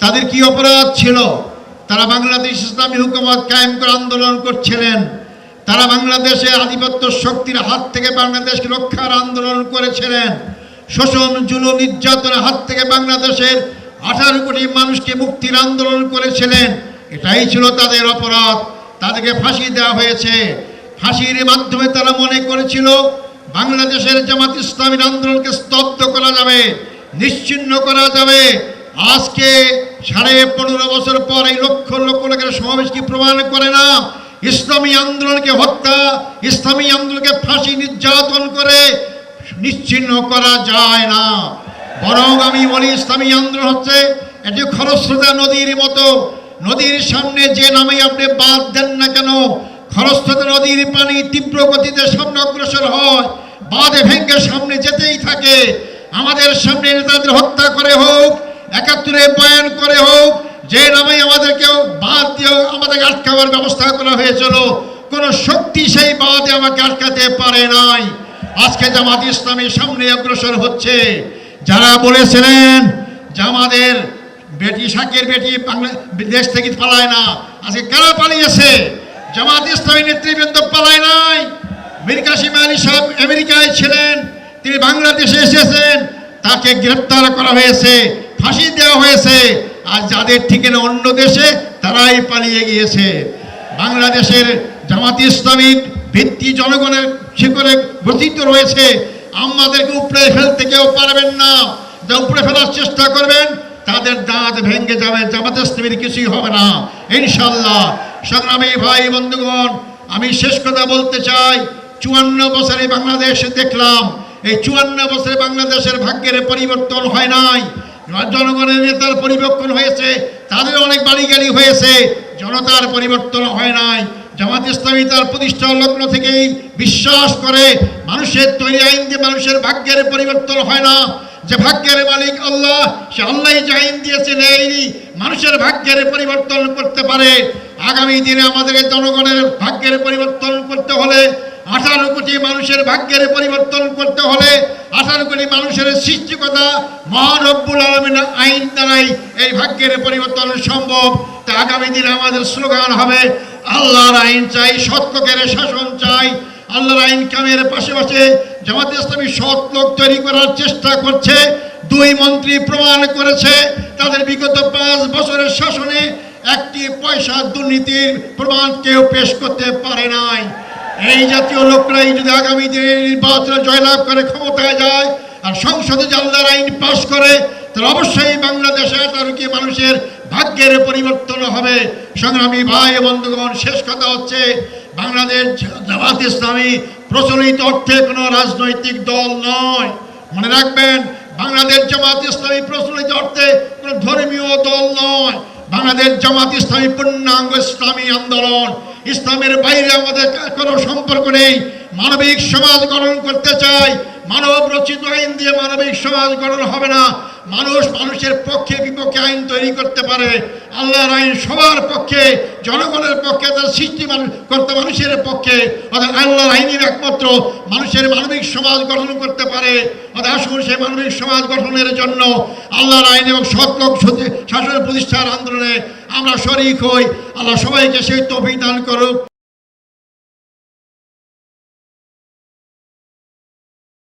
তাদের কি অপরাধ ছিল? তারা বাংলাদেশ ইসলামী হুকুমত কায়েম করে আন্দোলন করছিলেন। তারা বাংলাদেশে আধিপত্য শক্তির হাত থেকে বাংলাদেশকে রক্ষার আন্দোলন করেছিলেন। শোষণ, জুলুম, নির্যাতনের হাত থেকে বাংলাদেশের আঠারো কোটি মানুষকে মুক্তির আন্দোলন করেছিলেন। এটাই ছিল তাদের অপরাধ। তাদেরকে ফাঁসি দেওয়া হয়েছে। ফাঁসির মাধ্যমে তারা মনে করেছিল, বাংলাদেশের জামাত ইসলামীর আন্দোলনকে স্তব্ধ করা যাবে। নিশ্চিহ্ন করা যাবে। আজকে সাড়ে পনেরো বছর পর এই লক্ষ লক্ষ লোকের সমাবেশ কি প্রমাণ করে না? ইসলামী আন্দোলনকে হত্যা, ইসলামী আন্দোলনকে ফাঁসি নির্যাতন করে নিশ্চিহ্ন করা যায় না। বরং আমি বলি, ইসলামী আন্দোলন হচ্ছে এটি খরস্রোতা নদীর মতো। নদীর সামনে যে নামে আপনি বাদ দেন না কেন, খরস্রোতা নদীর পানি তীব্র গতিতে সামনে অগ্রসর হয়। বাঁধে ভেঙ্গে সামনে যেতেই থাকে। আমাদের সামনে নেতাদের হত্যা করে হোক, একাত্তরে বয়ান করে হোক, যে নামে আমাদেরকে বাদ দিয়ে আমাদেরকে আটকাবার ব্যবস্থা করা হয়েছিল, কোনো শক্তি সেই বাদে আমাকে আটকাতে পারে নাই। আজকে জামাত ইসলামের সামনে অগ্রসর হচ্ছে। যারা বলেছিলেন যে আমাদের বেটি শাকের বেটি দেশ থেকে পালায় না, আজকে কারা পালিয়েছে? জামাত ইসলামী নেতৃবৃন্দ পালায় নাই। মীর কাসিম আলী সাহেব আমেরিকায় ছিলেন তিনি বাংলাদেশে এসেছেন, তাকে গ্রেপ্তার করা হয়েছে, ফাঁসি দেওয়া হয়েছে। আর যাদের ঠিকানা অন্য দেশে, তারাই পালিয়ে গিয়েছে। বাংলাদেশের জামাত ইসলামীর ভিত্তি জনগণের শিকড়ে গঠিত রয়েছে। আমাদেরকে উপরে ফেলতে কেউ পারবেন না। যা উপরে ফেলার চেষ্টা করবেন, তাদের দাঁত ভেঙে যাবে। জামাত ইসলামীর কিছুই হবে না। ইনশাল্লাহ সংগ্রামী ভাই, বন্ধুগণ, আমি শেষ কথা বলতে চাই। চুয়ান্ন বছরে বাংলাদেশে দেখলাম। এই চুয়ান্ন বছরে বাংলাদেশের ভাগ্যের পরিবর্তন হয় নাই। জনগণের নেতার পরিবর্তন হয়েছে তাদের অনেক বাড়ি গাড়ি হয়েছে, জনতার পরিবর্তন হয় নাই। জামাত ইসলামী তার প্রতিষ্ঠা লগ্ন থেকেই বিশ্বাস করে, মানুষের তৈরি আইন দিয়ে মানুষের ভাগ্যের পরিবর্তন হয় না। যে ভাগ্যের মালিক আল্লাহ, সে আল্লাহ যে আইন দিয়েছেন এই মানুষের ভাগ্যের পরিবর্তন করতে পারে। আগামী দিনে আমাদের জনগণের ভাগ্যের পরিবর্তন করতে হলে আঠারো কোটি মানুষের ভাগ্যের পরিবর্তন করতে হলে আঠারো কোটি মানুষের সৃষ্টিকতা মহারব্বুল আলমিন আইন দ্বারাই এই ভাগ্যের পরিবর্তন সম্ভব। তা আগামী দিনে আমাদের স্লোগান হবে, আল্লাহর আইন চাই, সত্যকের শাসন চাই। আল্লাহর আইন কামের পাশাপাশি জামাত ইসলামী সৎ লোক তৈরি করার চেষ্টা করছে। দুই মন্ত্রী প্রমাণ করেছে, তাদের বিগত পাঁচ বছরের শাসনে একটি পয়সা দুর্নীতির প্রমাণ কেউ পেশ করতে পারে নাই। এই জাতীয় লোকরাই যদি আগামী দিনে নির্বাচনে জয়লাভ করে ক্ষমতায় যায় আর সংসদে জানলার আইন পাশ করে, তাহলে অবশ্যই বাংলাদেশে তারকি মানুষের ভাগ্যের পরিবর্তন হবে। সংগ্রামী ভাই বন্ধুগণ, শেষ কথা হচ্ছে, বাংলাদেশ জামাত ইসলামী প্রচলিত অর্থে কোনো রাজনৈতিক দল নয়। মনে রাখবেন, বাংলাদেশ জামাত ইসলামী প্রচলিত অর্থে কোনো ধর্মীয় দল নয়। বাংলাদেশ জামাত ইসলামী পূর্ণাঙ্গ ইসলামী আন্দোলন। ইসলামের বাইরে আমাদের কোনো সম্পর্ক নেই। মানবিক সমাজ গঠন করতে চাই। মানব রচিত আইন দিয়ে মানবিক সমাজ গঠন হবে না। মানুষ মানুষের পক্ষে বিপক্ষে আইন তৈরি করতে পারে। আল্লাহর আইন সবার পক্ষে, জনগণের পক্ষে তার সৃষ্টি করতে মানুষের পক্ষে, অর্থাৎ আল্লাহর আইনের একমাত্র মানুষের মানবিক সমাজ গঠন করতে পারে। অর্থাৎ আসুন সেই মানবিক সমাজ গঠনের জন্য আল্লাহর আইন এবং সৎলোক শাসন প্রতিষ্ঠার আন্দোলনে আমরা শরিক হই। আল্লাহ সবাইকে সেই তফিক করুক।